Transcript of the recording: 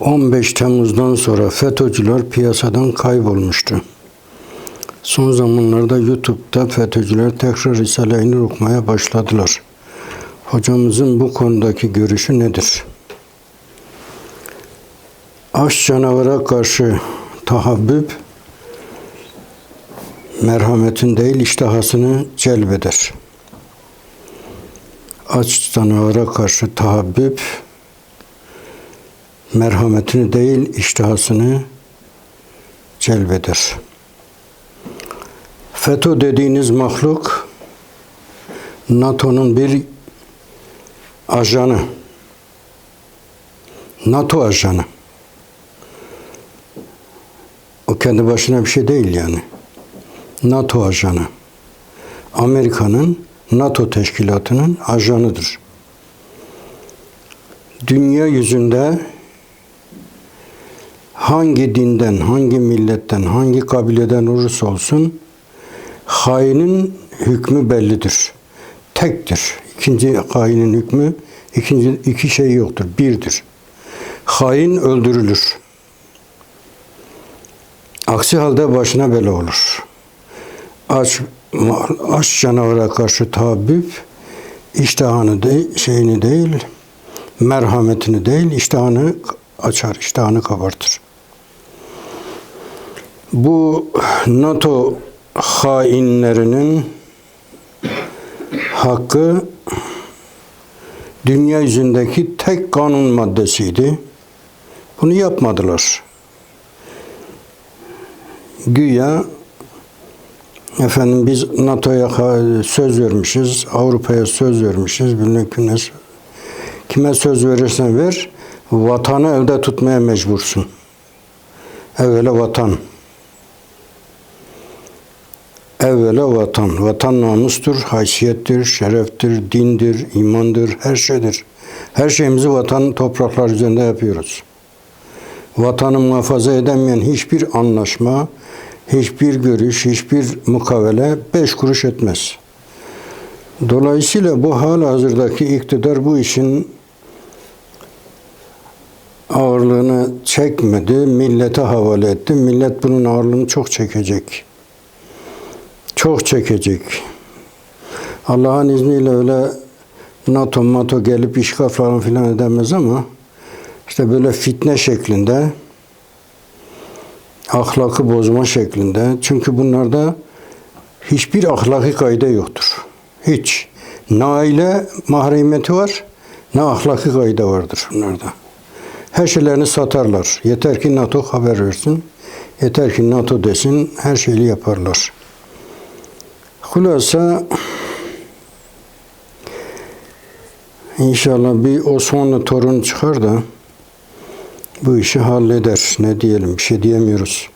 15 Temmuz'dan sonra FETÖ'cüler piyasadan kaybolmuştu. Son zamanlarda YouTube'da FETÖ'cüler tekrar Risale-i okumaya başladılar. Hocamızın bu konudaki görüşü nedir? Aç canavara karşı tahabbüp, merhametin değil iştahasını celbeder. Aç canavara karşı tahabbüp, merhametini değil iştihasını celbeder. FETÖ dediğiniz mahluk NATO'nun bir ajanı. NATO ajanı. O kendi başına bir şey değil yani. NATO ajanı. Amerika'nın NATO teşkilatının ajanıdır. Dünya yüzünde hangi dinden, hangi milletten, hangi kabileden olursa olsun hainin hükmü bellidir. Tektir. İkinci hainin hükmü ikinci iki şey yoktur. Birdir. Hain öldürülür. Aksi halde başına bela olur. Aç, aç canavara karşı tahabbüp iştahını değil, şeyini değil, merhametini değil, iştahını açar, iştahını kabartır. Bu NATO hainlerinin hakkı dünya yüzündeki tek kanun maddesiydi. Bunu yapmadılar. Güya efendim biz NATO'ya söz vermişiz, Avrupa'ya söz vermişiz, bilmem kime, söz verirsen ver, vatanı elde tutmaya mecbursun. Evvela vatan. Evvela vatan. Vatan namustur, haysiyettir, şereftir, dindir, imandır, her şeydir. Her şeyimizi vatan topraklar üzerinde yapıyoruz. Vatanı muhafaza edemeyen hiçbir anlaşma, hiçbir görüş, hiçbir mukavele beş kuruş etmez. Dolayısıyla bu hala hazırdaki iktidar bu işin ağırlığını çekmedi, millete havale etti. Millet bunun ağırlığını çok çekecek. Çok çekecek. Allah'ın izniyle öyle NATO, NATO gelip işgal falan filan edemez ama işte böyle fitne şeklinde ahlakı bozma şeklinde. Çünkü bunlarda hiçbir ahlaki kaide yoktur. Hiç. Ne aile mahremiyeti var, ne ahlaki kaide vardır bunlarda. Her şeylerini satarlar. Yeter ki NATO haber versin. Yeter ki NATO desin. Her şeyi yaparlar. Hulasa inşallah bir Osmanlı torun çıkar da bu işi halleder. Ne diyelim bir şey diyemiyoruz.